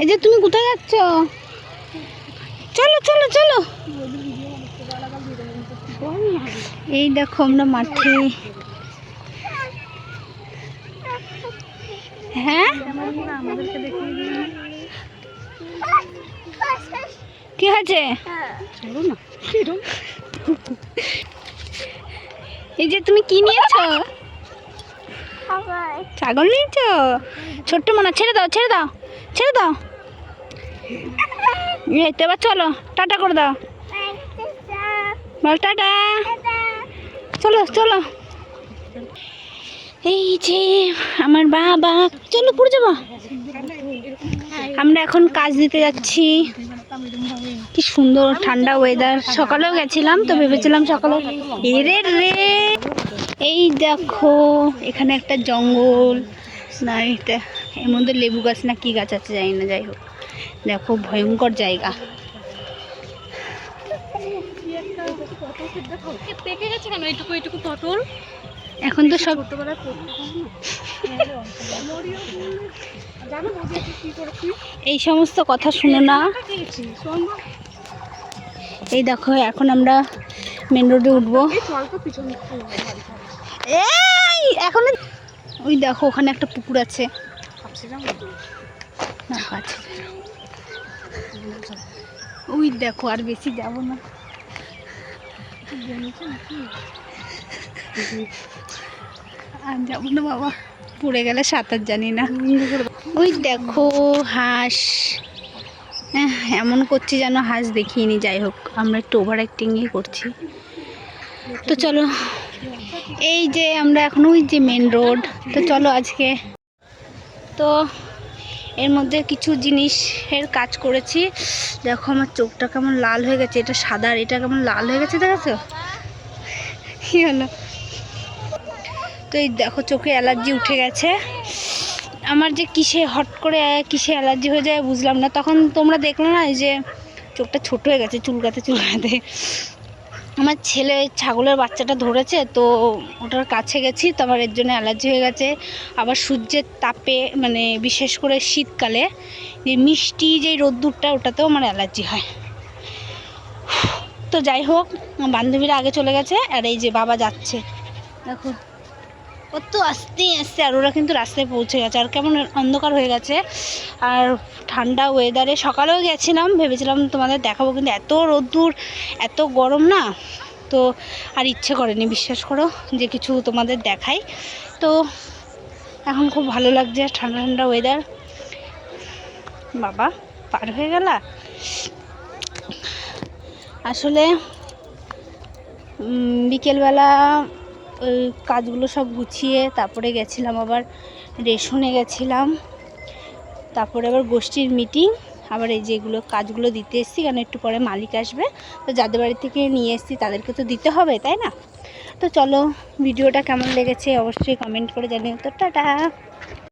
এই যে তুমি কোথায় যাচ্ছ? চলো চলো চলো। এই দেখো আমরা মাঠে। হ্যাঁ? কি হয়েছে? এই যে তুমি কি নিয়েছো? ছাগল নিয়েছো? ছোট্ট মনে ছেড়ে দাও ছেড়ে দাও ছেড়ে দাও। এই তো এবার চলো, টাটা করে দাও। বল টাটা। চলো চলো। এই যে আমার বাবা, চলো পড়ে যাব। আমরা এখন কাজ দিতে যাচ্ছি। কি সুন্দর ঠান্ডা ওয়েদার সকালেও গেছিলাম তো ভেবেছিলাম সকালে এরে রে। এই দেখো, এখানে একটা জঙ্গল। না, এটা এর মধ্যে লেবু গাছ না কি গাছ আছে জানি না, যাই হোক। দেখো ভয়ঙ্কর জায়গা। এখন তো সব এই সমস্ত কথা শুনো না। এই দেখো এখন আমরা মেন রোডে উঠবো। এই খাব এখন ওই দেখো ওখানে একটা পুকুর আছে। না কাছে ওই দেখো আর বেশি যাব না। আর যাব না বাবা পড়ে গেলে সাঁতার জানি না। ওই দেখো হাঁস। হ্যাঁ, এমন করছি যেন হাঁস দেখিনি যাই হোক আমরা একটু ওভার অ্যাক্টিংই করছি। তো চলো এই যে আমরা এখন ওই যে মেন রোড তো চলো আজকে। তো এর মধ্যে কিছু জিনিসের কাজ করেছি। দেখো আমার চোখটা কেমন লাল হয়ে গেছে, এটা সাদা আর এটা কেমন লাল হয়ে গেছে দেখেছ? কী হলো? তো এই দেখো চোখে অ্যালার্জি উঠে গেছে। আমার যে কিসে হট করে, কিসে অ্যালার্জি হয়ে যায় বুঝলাম না। তখন তোমরা দেখল না যে চোখটা ছোট হয়ে গেছে, চুলকাতে চুলকাতে। আমার ছেলে ছাগলের বাচ্চাটা ধরেছে, তো ওটার কাছে গেছি তো আমার এর জন্য অ্যালার্জি হয়ে গেছে। আবার সূর্যের তাপে মানে বিশেষ করে শীতকালে, যে মিষ্টি যে রোদ্দুরটা, ওটাতেও আমার অ্যালার্জি হয়। তো যাই হোক, বান্ধবীরা আগে চলে গেছে, আর এই যে বাবা যাচ্ছে। দেখো। কত আস্তে আস্তে আর ওরা কিন্তু রাস্তায় পৌঁছে গেছে। আর কেমন অন্ধকার হয়ে গেছে। আর ঠান্ডা ওয়েদারে সকালেও গেছিলাম, ভেবেছিলাম তোমাদের দেখাবো, কিন্তু এত রোদ্দুর, এত গরম না? তো আর ইচ্ছে করেনি, বিশ্বাস করো যে কিছু তোমাদের দেখাই। তো এখন খুব ভালো লাগছে ঠান্ডা ঠান্ডা ওয়েদার বাবা, পার হয়ে গেলা? আসলে বিকেলবেলা ওই কাজগুলো সব গুছিয়ে তারপরে গেছিলাম আবার রেশনে গেছিলাম। তারপরে আবার গোষ্ঠীর মিটিং আবার এই যেগুলো কাজগুলো দিতে এসেছি কারণ একটু পরে মালিক আসবে। তো যাদের বাড়ি থেকে নিয়ে এসেছি তাদেরকে তো দিতে হবে, তাই না? তো চলো, ভিডিওটা কেমন লেগেছে অবশ্যই কমেন্ট করে জানিও। তো টাটা!